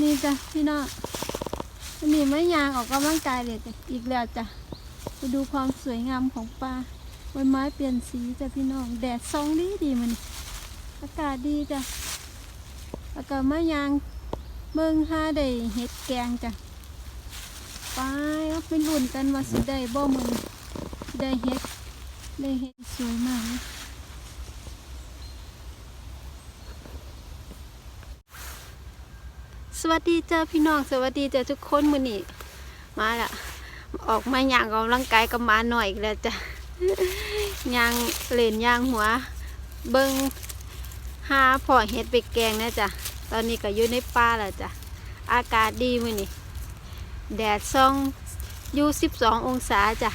นี่จ้ะพี่น้องอันนี้ไม่ยางออกกำลังกายเลยจ้ะอีกแล้วจ้ะไปดูความสวยงามของปลาใบไม้เปลี่ยนสีจ้ะพี่น้อง แดดส่องดีดีมันอากาศดีจ้ะอากาศไม่ยางเบิ่งห้าได้เห็ดแกงจ้ะไปเอาไปลุ้นกันว่าสิได้บ่มึงได้เห็ดได้เห็ดสวยมาก สวัสดีเจ้าพี่น้องสวัสดีเจ้าทุกคนมื้อนี้มาละออกมาย่างกำลังกายกับมาหน่อยอีกแล้วจ้ะย่างเล่นย่างหัว เบิ้งหาพอเห็ดไปแกงนะจ้ะตอนนี้ก็อยู่ในป่าแล้วจ้ะอากาศดีมื้อนี้แดดส่องอยู่12องศาจ้ะ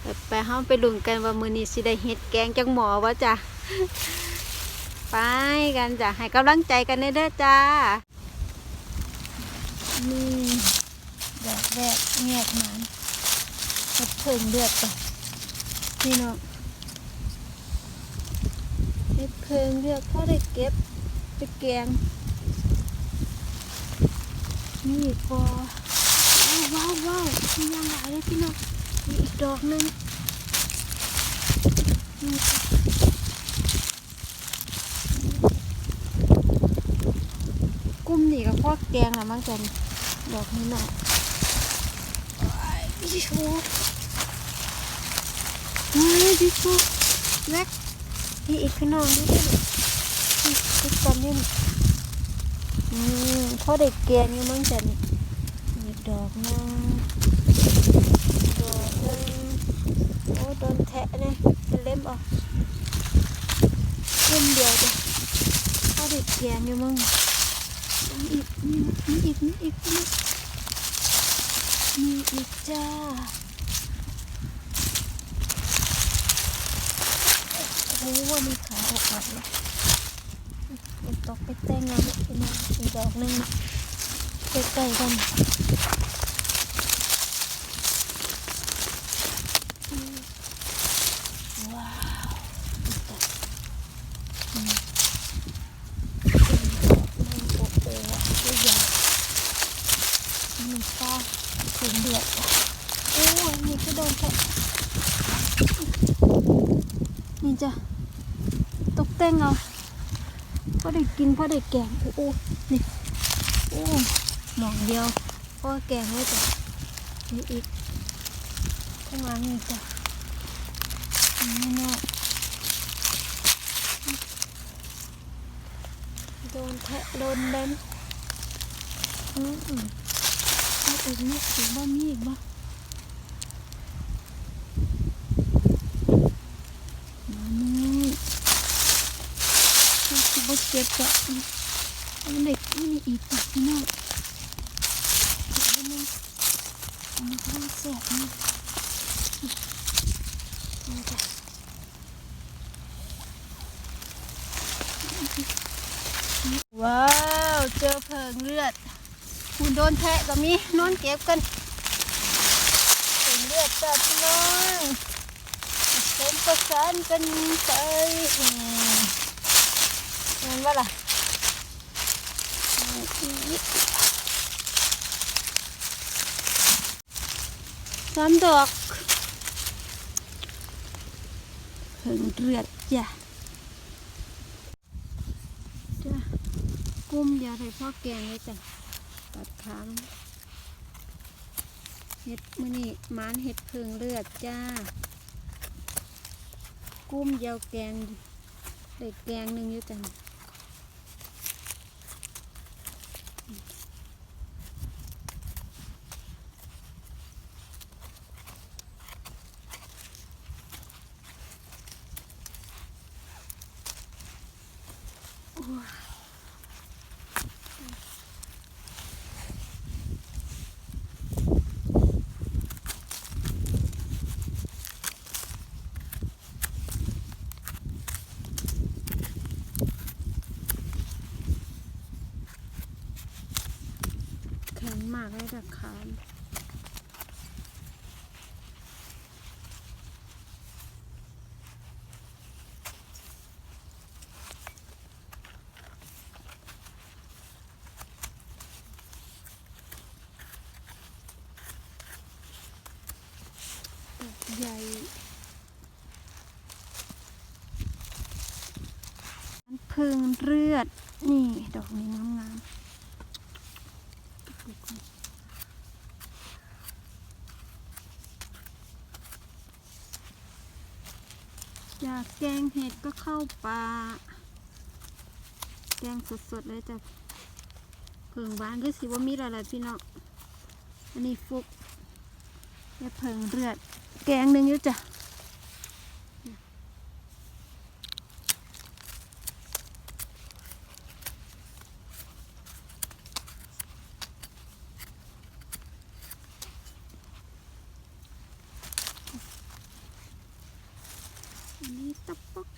ไปไปเฮาไปลุ้นกันว่ามื้อนี้สิได้เห็ดแกงจังหมอวะจ้ะไปกันจ้ะให้กำลังใจกันเด้อจ้า นี่แดดแดดเงียบหมันเห็ดเพิ่งเลือดจ้ะพี่น้องเห็ดเพิ่งเลือดพ่อได้เก็บไปแกงนี่พอว้าวว้าวมียางหลายเลยพี่น้องมีอีกดอกนึงนี่ค่ะกุ้มนี่ก็พอแกงละมั้งจัน ดอกนี้หน่อยดิชูเฮ้ยดิชูแม็กนี่อีกขนองนี่ด้วยนี่ทุกคนนี่อืมพ่อได้แกงอยู่มั้งจันอีกดอกนึงดอกนึงโอ้โดนแทะเนี่ยเป็นเล่มออกเล่มเดียวจ้ะพ่อได้แกงอยู่มั้งอีก มีมีอีกมีอีกมีอีกจ้าโอ้ว่ามีขาออกมาเลยตกไปแต่งงานอีกนะอีกดอกหนึงใกล้ๆกันอืมว้าวอืม โอ้โหตัวใหญ่มีฟ้าถึงเดือดโอ้ยนี่ก็โดนแทะนี่ จ้ะตกแต่งเอาพอได้กินพอได้แกงโอ้โหนี่โอ้หมองเดียวพอแกงไว้จ้ะนี่อีกข้างหลังนี่จ้ะนี่เนาะโดนแทะโดนเล่นอืมอืมอีกนิดอีกบ้างมีอีกบ้างมานี่เรา คือบ่เก็บจ้ะอืมเอามันเด็กมันอีกจ้ะพี่น้องอีกอันหนึงอันนี้ก็ต้องแสบนี่นี่จ้ะว้าวเจอเพิงเลือดคุณโดนแทะก็มีนอนเก็บกันเพิงเลือดจับน้องผสมประสานกันไปอืม เห็นว่าล่ะสามดอกเพิงเลือดจ้ะจ้ะกุ้มยาไทยพ่อแกงเลยจ้ะตัดค้างเห็ดมือนี่มานเห็ดเพิงเลือดจ้า กุ้มยาวแกงได้แกงหนึ่งอยู่จ้ะ แข็งมากเลยดักขาม พึ่งเลือด นี่ ดอกนี้งามงามๆอยากแกงเห็ดก็เข้าป่าแกงสดๆเลยจ้ะเพิงบ้านก็สิว่ามีอะไรพี่น้องอันนี้ฟุกและเพิงเลือด แกงหนึ่งอยู่จ้ะ อันนี้ตะปก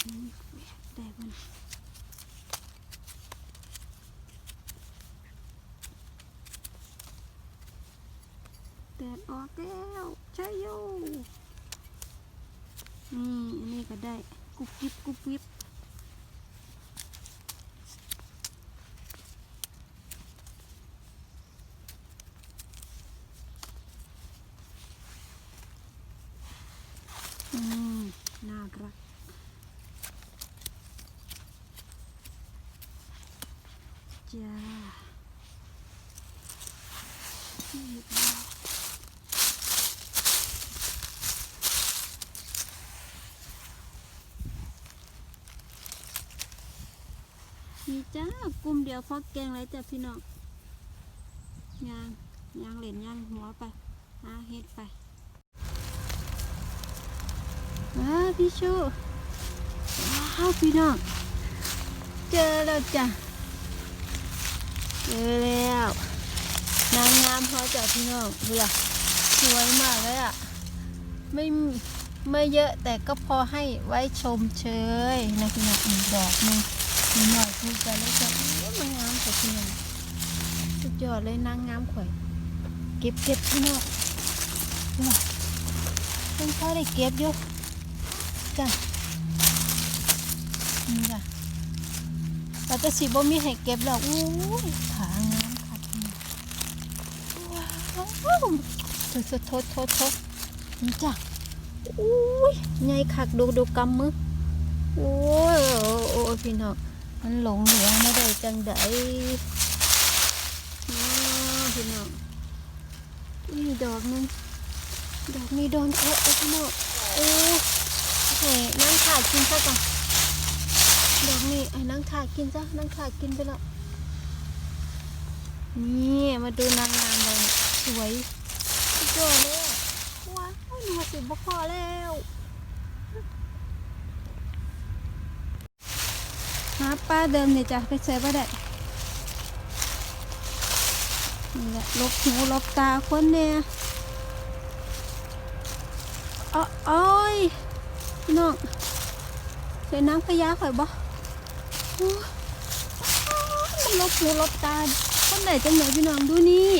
อันนี้แหวกได้บ่นะ แดดออกแล้วใช่โยนี่อันนี้ก็ได้กุบกิบกุบกิบอืมน่ารักจ้านี่ก็ได้ นี่ จ้ากลุ่มเดียวพอแกงไรจ้ะพี่น้องยางยางเหรียญยางหัวไปหาเฮ็ดไปว้าพี่ชูว้าวพี่น้องเจอแล้วจ้ะเจอแล้วนางงามพอจ้ะพี่น้องดูล่ะสวยมากเลยอะไม่ไม่เยอะแต่ก็พอให้ไว้ชมเชยนะพี่น้องอีกดอกหนึง หน่อยคุยกันแล้วจะโอ้ยมันงามแต่เพียงสุดยอดเลยนางงามข่อย เก็บเก็บพี่น้องนี่น่ะเพิ่งค่อได้เก็บอยู่จ้ะนี่จ้ะเราจะสิบ่มีให้เก็บแล้วอู้ยขางามค่ะพี่น้องว้าวโทษโทษโทษโทษนี่จ้ะอุ้ยไงคักดูดูกำมือโอ้ยโอ้ยพี่น้อง มันหลงเหลือไม่ได้จังไดอ้าวพี่น้องนี่ดอกหนึงดอกนี้โดนเอะเอะพี่น้องโอ้เฮ้นั่งถ่ายกินซะก่อนดอกนี้ไอ้นั่งถ่ายกินซะนั่งถ่ายกินไปแล้วนี่มาดูนางงามเลยสวยสุดยอดเลยอะว้าวหนูมาสิบพอแล้วาป้าเดิมเนี่ยจ้ะไปเจอป้าได้นี่แหละลบหูลบตาคนเนี่ยอ้อโอ้ยพี่น้องเห็นน้ำพญาข่อยบ่โอ้ยมันลบหูลบตาคนไหนจังไหนพี่น้องดูนี่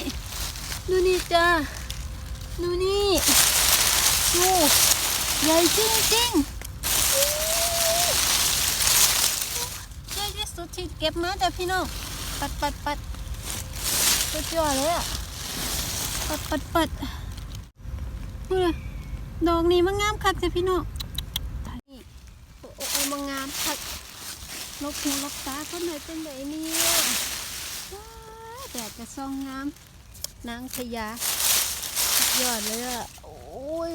ดูนี่จ้าดูนี่ดูใหญ่จริงจริงๆ เยอะที่สุดที่ เก็บมาแต่พี่น้อง ปัดปัดปัดสุดยอดเลยอะ ปัดปัดปัดพูเลยดอกนี้มันงามคักแต่พี่น้องนี่โอ้โอ้โอ้มันงามคักลบหูลบตาคนไหนเป็นไหนเนี่ยว้แดดจะส่องงาม นางพญาสุดยอดเลยอะ โอ้ย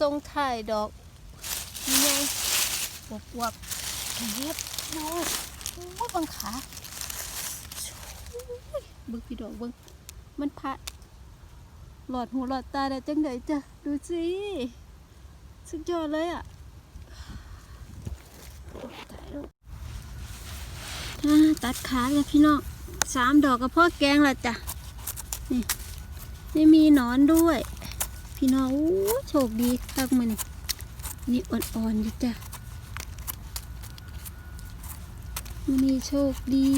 ทรงถ่ายดอกนี่ไงวบวบๆเก็บโอ้ย โอ้ยบังขาโอ้ยเบิ่งพี่ดอกเบิ่งมันพัดหลอดหูหลอดตาได้จังไดจ้ะดูสิสุดยอดเลยอะตัดขาเลยพี่น้องสามดอกกับพ่อแกงละจ้ะนี่นี่มีหนอนด้วย พี่น้องโอ้โชคดีคักมันนี่นี่อ่อนๆอยู่จ้ะ มันนี่โชคดี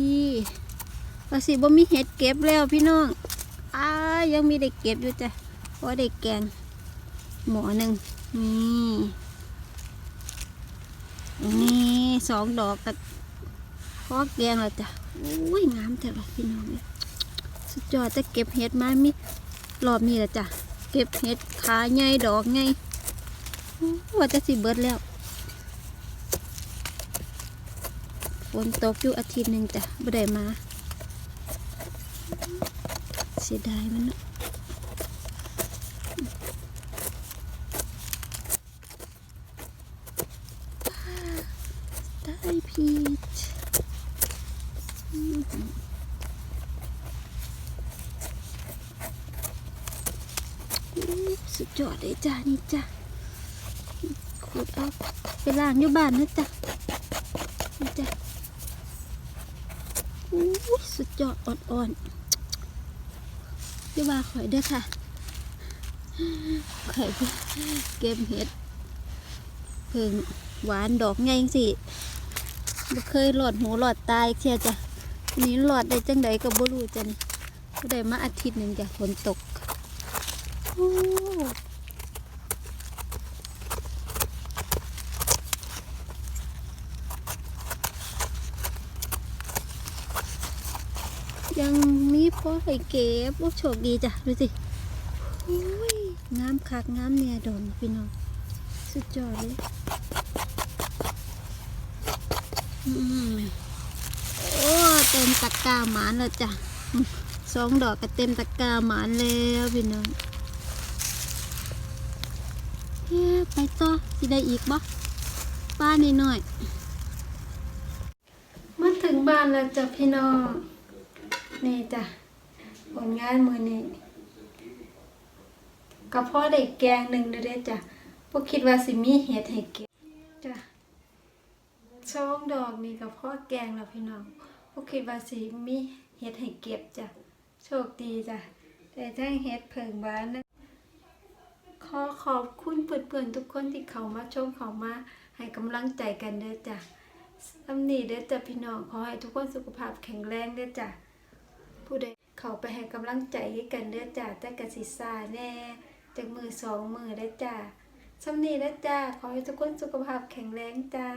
ว่าสิบ่มีเห็ดเก็บแล้วพี่น้องอ้ายังมีได้เก็บอยู่จ้ะเพราะได้แกงหมอหนึ่งนี่นี่สองดอกกับพอแกงแล้วจ้ะอุ้ยงามแต่ว่าพี่น้องเนี่ยสุดยอดจะเก็บเห็ดมามีรอบนี้แหละจ้ะเก็บเห็ดขาใหญ่ดอกใหญ่อู้ว่าจะสิเบิดแล้ว ฝนตกอยู่อาทิตย์หนึ่งจ้ะบ่ได้มา เสียดายมันเนอะได้พีชสุดยอดเลยจ้านี่จ้ะขูดเอาไปล้างอยู่บ้านนะจ๊ะนี่จ้ะ สุดยอดอ่อนๆอย่าว่าข่อยเด้อค่ะข่อยเก็บเห็ดเพิ่งหวานดอกไงสิบ่เคยหลอดหูหลอดตายเชียจ้ะนี่หลอดได้จังใดก็บ่รู้จ้ะนี่ก็ได้มาอาทิตย์หนึ่งจ้ะฝนตกโอ้ ยังมีพ่อให้เก็บโอ้โชคดีจ้ะ ดูสิงามคักงามเนี่ยดนพี่น้อง สุดยอดเลยอืมโอ้เต็มตะกร้าหมานแล้วจ้ะสองดอกก็เต็มตะกร้าหมานแล้วพี่น้องเฮ้ไปต่อสิได้อีกบ่ป้านิดหน่อยมาถึงบ้านแล้วจ้ะพี่น้อง นี่จ้ะผลงานมือนี้กระเพาะได้แกงหนึ่งเด้อจ้ะพวกคิดว่าสิมีเห็ดให้เก็บจ้ะช่องดอกนี่กระเพาะแกงแล้วพี่น้องพวกคิดว่าสิมีเห็ดให้เก็บจ้ะโชคดีจ้ะแต่ทั้งเห็ดเผิงบ้านนะขอขอบคุณเพื่อนๆทุกคนที่เขามาชมเขามาให้กำลังใจกันเด้อจ้ะสำนีเด้อจ้ะพี่น้องขอให้ทุกคนสุขภาพแข็งแรงเด้อจ้ะ ผู้ใดเขาไปให้กำลังใจให้กันเด้อจ้าแต่กสิซาแน่จากมือสองมือได้จ้าสำนีได้จ้าขอให้ทุกคนสุขภาพแข็งแรงจ้า